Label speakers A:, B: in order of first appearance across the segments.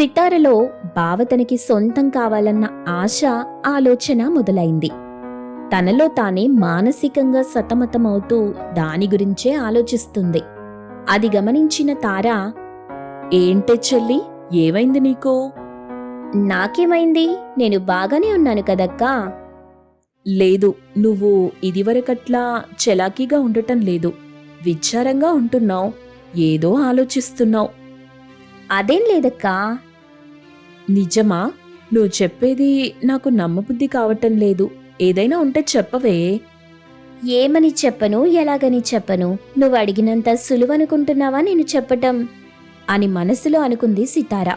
A: సితారలో బావ తనకి సొంతం కావాలన్న ఆశ ఆలోచన మొదలైంది. తనలో తానే మానసికంగా సతమతమవుతూ దాని గురించే ఆలోచిస్తుంది. అది గమనించిన తార ఏంటే చెల్లి ఏమైంది నీకు? నాకేమైంది? నేను బాగానే ఉన్నాను కదక్కా. లేదు నువ్వు ఇదివరకట్లా చలాకీగా ఉండటం లేదు. విచారంగా ఉంటున్నావు. ఏదో ఆలోచిస్తున్నావు. అదేం లేదక్కా. నిజమా? నువ్వు చెప్పేది నాకు నమ్మబుద్ధి కావటం లేదు. ఏదైనా ఉంటే చెప్పవే. ఏమని చెప్పను? ఎలాగని చెప్పను? నువ్వు అడిగినంత సులువనుకుంటున్నావా నేను చెప్పటం? అని మనసులో అనుకుంది సితార.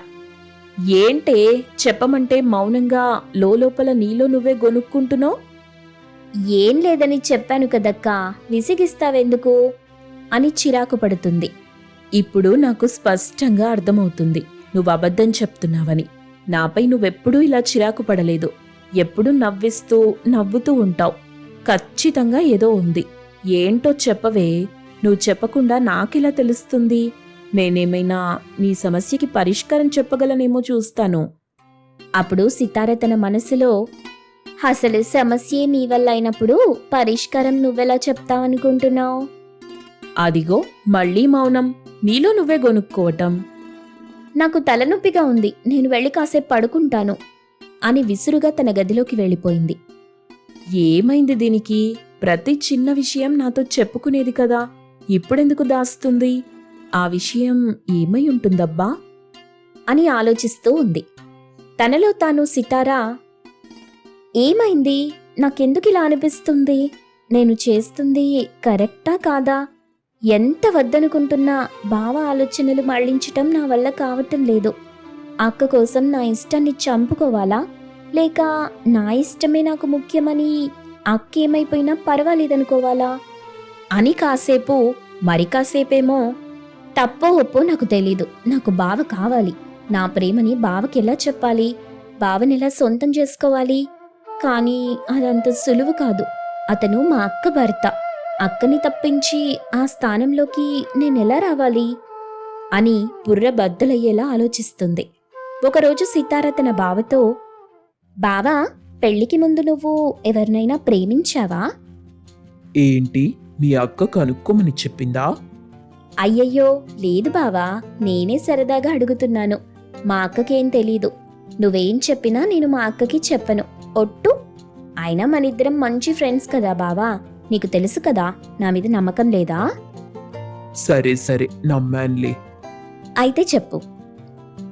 A: ఏంటే? చెప్పమంటే మౌనంగా లోపల నీలో నువ్వే గొనుక్కుంటున్నావు? ఏం లేదని చెప్పాను కదక్కా. విసిగిస్తావెందుకు? అని చిరాకు పడుతుంది. ఇప్పుడు నాకు స్పష్టంగా అర్థమవుతుంది. నువ్వు అబద్ధం చెప్తున్నావని. నాపై నువ్వెప్పుడూ ఇలా చిరాకు పడలేదు. ఎప్పుడూ నవ్విస్తూ నవ్వుతూ ఉంటావు. ఖచ్చితంగా ఏదో ఉంది. ఏంటో చెప్పవే. నువ్వు చెప్పకుండా నాకెలా తెలుస్తుంది? నేనేమైనా నీ సమస్యకి పరిష్కారం చెప్పగలనేమో చూస్తాను. అప్పుడు సితార తన మనసులో అసలు సమస్యే నీ వల్ల అయినప్పుడు పరిష్కారం నువ్వెలా చెప్తావనుకుంటున్నావు? అదిగో మళ్ళీ మౌనం. నీలో నువ్వే గొనుక్కోవటం. నాకు తలనొప్పిగా ఉంది నేను వెళ్ళి కాసేపు పడుకుంటాను అని విసురుగా తన గదిలోకి వెళ్ళిపోయింది. ఏమైంది దీనికి? ప్రతి చిన్న విషయం నాతో చెప్పుకునేది కదా ఇప్పుడెందుకు దాస్తుంది? ఆ విషయం ఏమై ఉంటుందబ్బా? అని ఆలోచిస్తూ ఉంది. తనలో తాను సితారా ఏమైంది? నాకెందుకు ఇలా అనిపిస్తుంది? నేను చేస్తుంది కరెక్టా కాదా? ఎంత వద్దనుకుంటున్నా భావ ఆలోచనలు మళ్ళించటం నా వల్ల కావటం లేదు. అక్క కోసం నా ఇష్టాన్ని చంపుకోవాలా? లేక నా ఇష్టమే నాకు ముఖ్యమని అక్క ఏమైపోయినా పర్వాలేదనుకోవాలా? అని కాసేపు మరి కాసేపేమో తప్పో ఒప్పో నాకు తెలీదు. నాకు బావ కావాలి. నా ప్రేమని బావకి ఎలా చెప్పాలి? బావని ఎలా సొంతం చేసుకోవాలి? కానీ అదంత సులువు కాదు. అతను మా అక్క భర్త. అక్కని తప్పించి ఆ స్థానంలోకి నేనెలా రావాలి? అని బుర్ర బద్దలయ్యేలా ఆలోచిస్తుంది. ఒకరోజు సితార తన బావతో బావా పెళ్ళికి ముందు నువ్వు ఎవరినైనా ప్రేమించావా?
B: ఏంటి? మీ అక్క కనుక్కోమని చెప్పిందా?
A: అయ్యయ్యో లేదు బావా నేనే సరదాగా అడుగుతున్నాను. మా అక్కకేం తెలీదు. నువ్వేం చెప్పినా నేను మా అక్కకి చెప్పను. ఒట్టు. అయినా మనిద్దరం మంచి ఫ్రెండ్స్ కదా బావా. నీకు తెలుసు కదా నా మీద నమ్మకం లేదా?
B: సరే సరే నమ్మానులే.
A: అయితే చెప్పు.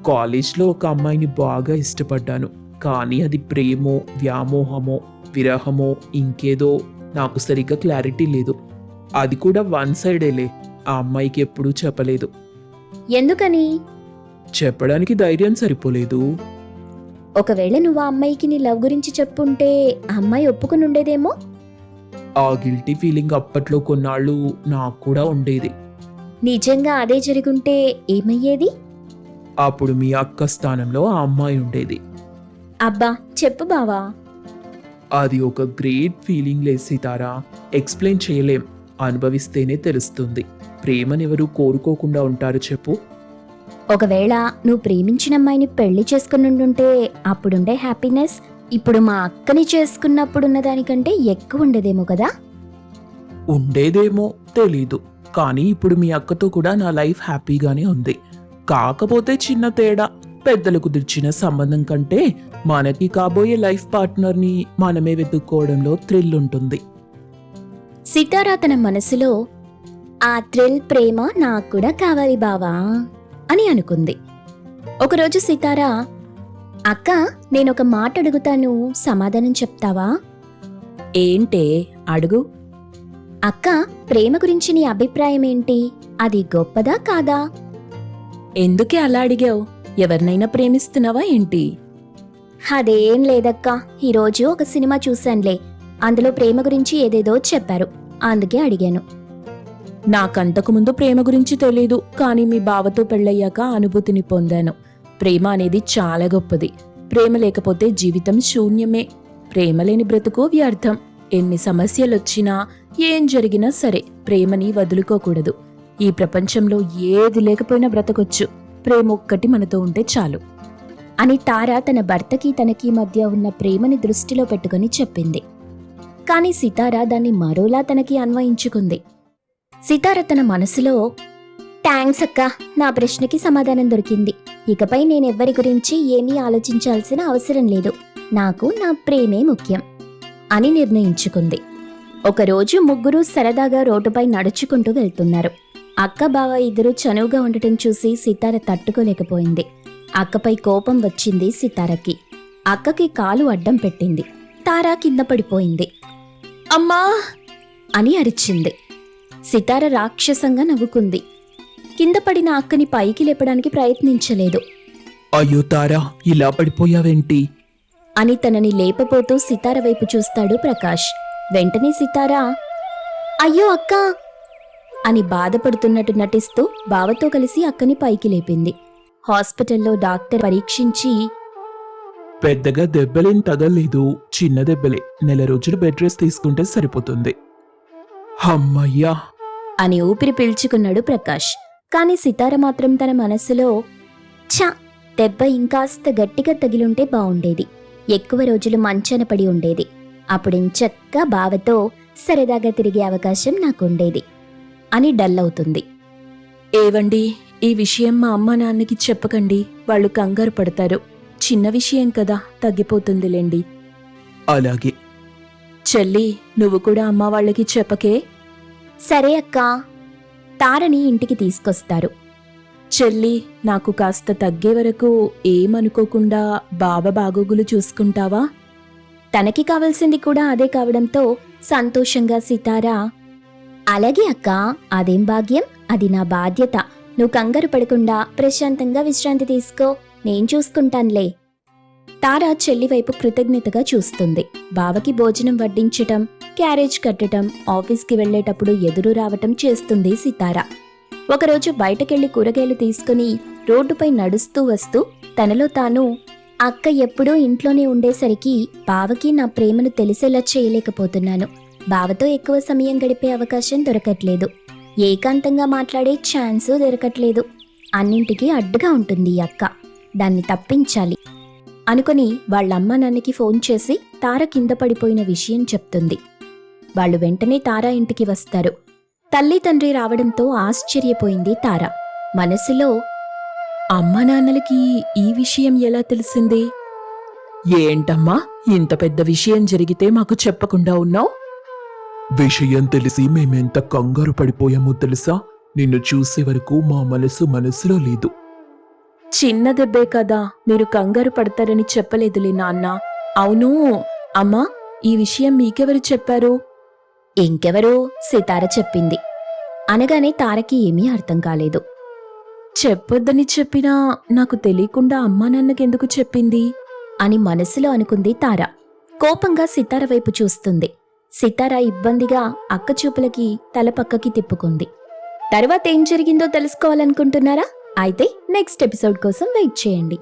B: కాలేజ్లో ఒక అమ్మాయిని బాగా ఇష్టపడ్డాను. కానీ అది ప్రేమో వ్యామోహమో విరహమో ఇంకేదో నాకు సరిగ్గా క్లారిటీ లేదు. అది కూడా వన్ సైడేలే. ఆ అమ్మాయికి ఎప్పుడూ చెప్పలేదు.
A: ఎందుకని?
B: చెప్పడానికి ధైర్యం సరిపోలేదు.
A: ఒకవేళ నువ్వు ఆ అమ్మాయికి నీ లవ్ గురించి చెప్పుంటే ఆ అమ్మాయి ఒప్పుకుని ఉండేదేమో
B: ఆ గిల్టీ ఫీలింగ్ అప్పట్లో కొన్నాళ్ళు నాకు కూడా ఉండేది.
A: నిజంగా అదే జరుగుంటే ఏమయ్యేది?
B: అప్పుడు మీ అక్క స్థానంలో ఆ అమ్మాయి ఉండేది.
A: అబ్బా చెప్పు బావా.
B: అది ఒక గ్రేట్ ఫీలింగ్ లేదు సీతారా. ఎక్స్ప్లెయిన్ చేయలేం. అనుభవిస్తేనే తెలుస్తుంది. ప్రేమనెవరు కోరుకోకుండా ఉంటారు చెప్పు.
A: ఒకవేళ నువ్వు ప్రేమించిన అమ్మాయిని పెళ్ళి చేసుకుని ఉండుంటే అప్పుడుండే హ్యాపీనెస్ ఇప్పుడు మా అక్కని చేసుకున్నప్పుడున్న దానికంటే ఎక్కువ ఉండేదేమో కదా?
B: ఉండేదేమో తెలీదు. కానీ ఇప్పుడు మీ అక్కతో కూడా నా లైఫ్ హ్యాపీగానే ఉంది. కాకపోతే చిన్న తేడా పెద్దలు కుదిర్చిన సంబంధం కంటే మనకి కాబోయే లైఫ్ పార్ట్నర్ని మనమే వెతుక్కోవడంలో థ్రిల్ ఉంటుంది.
A: సితారా తన మనసులో ఆ థ్రిల్ ప్రేమ నాకు కూడా కావాలి బావా అని అనుకుంది. ఒకరోజు సితారా అక్క నేనొక మాట అడుగుతాను. సమాధానం చెప్తావా? ఏంటే? అడుగు. అక్క ప్రేమ గురించి నీ అభిప్రాయం ఏంటి? అది గొప్పదా కాదా? ఎందుకే అలా అడిగావు? ఎవరినైనా ప్రేమిస్తున్నావా ఏంటి? అదేం లేదక్కా. ఈరోజు ఒక సినిమా చూశానులే. అందులో ప్రేమ గురించి ఏదేదో చెప్పారు. అందుకే అడిగాను. నాకంతకుముందు ప్రేమ గురించి తెలీదు. కానీ మీ బావతో పెళ్ళయ్యాక అనుభూతిని పొందాను. ప్రేమ అనేది చాలా గొప్పది. ప్రేమ లేకపోతే జీవితం శూన్యమే. ప్రేమ లేని బ్రతుకు వ్యర్థం. ఎన్ని సమస్యలొచ్చినా ఏం జరిగినా సరే ప్రేమని వదులుకోకూడదు. ఈ ప్రపంచంలో ఏది లేకపోయినా బ్రతకొచ్చు. ప్రేమ ఒక్కటి మనతో ఉంటే చాలు. అని తార తన భర్తకి తనకి మధ్య ఉన్న ప్రేమని దృష్టిలో పెట్టుకుని చెప్పింది. కానీ సితార దాన్ని మరోలా తనకి అన్వయించుకుంది. సితార తన మనసులో థ్యాంక్స్ అక్క నా ప్రశ్నకి సమాధానం దొరికింది. ఇకపై నేనెవ్వరి గురించి ఏమీ ఆలోచించాల్సిన అవసరం లేదు. నాకు నా ప్రేమే ముఖ్యం అని నిర్ణయించుకుంది. ఒకరోజు ముగ్గురు సరదాగా రోడ్డుపై నడుచుకుంటూ వెళ్తున్నారు. అక్క బావ ఇద్దరు చనువుగా ఉండటం చూసి సితార తట్టుకోలేకపోయింది. అక్కపై కోపం వచ్చింది సితారకి. అక్కకి కాలు అడ్డం పెట్టింది. తారా కింద పడిపోయింది. అమ్మా! అని అరిచింది. సితార రాక్షసంగా నవ్వుకుంది. కింద పడిన అక్కని పైకి లేపడానికి ప్రయత్నించలేదు.
B: అయ్యో తారా ఇలా పడిపోయావేంటి?
A: అని తనని లేపబోతూ సితార వైపు చూస్తాడు ప్రకాష్. వెంటనే సితార అయ్యో అక్క! అని బాధపడుతున్నట్టు నటిస్తూ బావతో కలిసి అక్కని పైకి లేపింది. హాస్పిటల్లో డాక్టర్ పరీక్షించి
B: పెద్దగా దెబ్బలేం తగలేదు చిన్న దెబ్బలే. నెల రోజులు బెడ్ రెస్ట్ తీసుకుంటే సరిపోతుంది. అమ్మయ్యా!
A: అని ఊపిరి పీల్చుకున్నాడు ప్రకాష్. కాని సితార మాత్రం తన మనసులో ఛ! దెబ్బ ఇంకాస్త గట్టిగా తగిలుంటే బావుండేది. ఎక్కువ రోజులు మంచాన పడి ఉండేది. అప్పుడించక్క బావతో సరదాగా తిరిగే అవకాశం నాకుండేది. అని డల్ అవుతుంది ఏవండి ఈ విషయం మా అమ్మ నాన్నకి చెప్పకండి. వాళ్ళు కంగారు పడతారు. చిన్న విషయం కదా తగ్గిపోతుందిలేండి.
B: అలాగే.
A: చెల్లి నువ్వు కూడా అమ్మ వాళ్ళకి చెప్పకే? సరే అక్క. తారని ఇంటికి తీసుకొస్తారు. చెల్లి నాకు కాస్త తగ్గే వరకు ఏమనుకోకుండా బావ బాగోగులు చూసుకుంటావా? తనకి కావలసింది కూడా అదే కావడంతో సంతోషంగా సితారా అలాగే అక్క అదేం భాగ్యం? అది నా బాధ్యత. నువ్వు కంగారు పడకుండా ప్రశాంతంగా విశ్రాంతి తీసుకో. నేను చూసుకుంటానులే. తార చెల్లి వైపు కృతజ్ఞతగా చూస్తుంది. బావకి భోజనం వడ్డించటం క్యారేజ్ కట్టడం ఆఫీస్కి వెళ్ళేటప్పుడు ఎదురు రావటం చేస్తుంది సితార. ఒకరోజు బయటకెళ్ళి కూరగాయలు తీసుకుని రోడ్డుపై నడుస్తూ వస్తూ తనలో తాను అక్క ఎప్పుడూ ఇంట్లోనే ఉండేసరికి బావకి నా ప్రేమను తెలిసేలా చేయలేకపోతున్నాను. బావతో ఎక్కువ సమయం గడిపే అవకాశం దొరకట్లేదు. ఏకాంతంగా మాట్లాడే ఛాన్సు దొరకట్లేదు. అన్నింటికీ అడ్డుగా ఉంటుంది ఈ అక్క. దాన్ని తప్పించాలి. అనుకుని వాళ్ళమ్మ నాన్నకి ఫోన్ చేసి తార కింద పడిపోయిన విషయం చెప్తుంది. వాళ్ళు వెంటనే తార ఇంటికి వస్తారు. తల్లి తండ్రి రావడంతో ఆశ్చర్యపోయింది తార. మనసులో అమ్మ నాన్నలకి ఈ విషయం ఎలా తెలిసింది?
B: ఏంటమ్మా ఇంత పెద్ద విషయం జరిగితే మాకు చెప్పకుండా ఉన్నావు? విషయం తెలిసి మేమెంత కంగారు పడిపోయామో తెలుసా? నిన్ను చూసే వరకు మా మనసు మనసులో లేదు.
A: చిన్న దెబ్బే కదా మీరు కంగారు పడతారని చెప్పలేదులే నాన్న. అవును అమ్మా ఈ విషయం మీకెవరు చెప్పారు? ఇంకెవరో సితార చెప్పింది. అనగానే తారకి ఏమీ అర్థం కాలేదు. చెప్పొద్దని చెప్పినా నాకు తెలియకుండా అమ్మా నాన్నకెందుకు చెప్పింది? అని మనసులో అనుకుంది తార. కోపంగా సితార వైపు చూస్తుంది. సితార ఇబ్బందిగా అక్క చూపులకి తల పక్కకి తిప్పుకుంది. తర్వాత ఏం జరిగిందో తెలుసుకోవాలనుకుంటున్నారా? అయితే నెక్స్ట్ ఎపిసోడ్ కోసం వెయిట్ చేయండి.